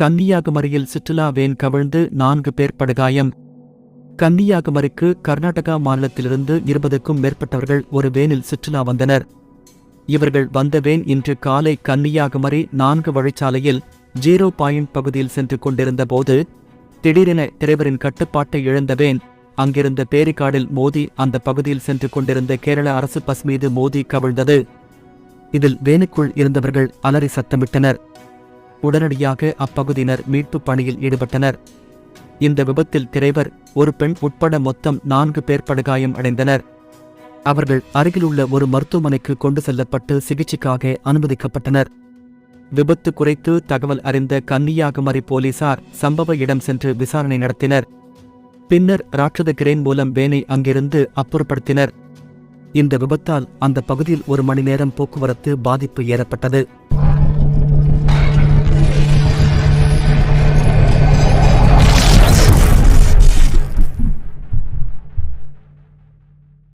கன்னியாகுமரியில் சுற்றுலா வேன் கவிழ்ந்து நான்கு பேர் படுகாயம். கன்னியாகுமரிக்கு கர்நாடகா மாநிலத்திலிருந்து இருபதுக்கும் மேற்பட்டவர்கள் ஒரு வேனில் சுற்றுலா வந்தனர். இவர்கள் வந்த வேன் இன்று காலை கன்னியாகுமரி நான்கு வழிச்சாலையில் ஜீரோ பாயிண்ட் பகுதியில் சென்று கொண்டிருந்த போது திடீரென டிரைவரின் கட்டுப்பாட்டை இழந்த வேன் அங்கிருந்த பேரிக்காடில் மோதி அந்த பகுதியில் சென்று கொண்டிருந்த கேரள அரசு பஸ் மீது மோதி கவிழ்ந்தது. இதில் வேனுக்குள் இருந்தவர்கள் அலறி சத்தமிட்டனர். உடனடியாக அப்பகுதியினர் மீட்பு பணியில் ஈடுபட்டனர். இந்த விபத்தில் டிரைவர் ஒரு பெண் உட்பட மொத்தம் நான்கு பேர் படுகாயம் அடைந்தனர். அவர்கள் அருகிலுள்ள ஒரு மருத்துவமனைக்கு கொண்டு செல்லப்பட்டு சிகிச்சைக்காக அனுமதிக்கப்பட்டனர். விபத்து குறித்து தகவல் அறிந்த கன்னியாகுமரி போலீசார் சம்பவ இடம் சென்று விசாரணை நடத்தினர். பின்னர் ராட்சத கிரேன் மூலம் வேனை அங்கிருந்து அப்புறப்படுத்தினர். இந்த விபத்தால் அந்த பகுதியில் ஒரு மணி நேரம் போக்குவரத்து பாதிப்பு ஏற்பட்டது.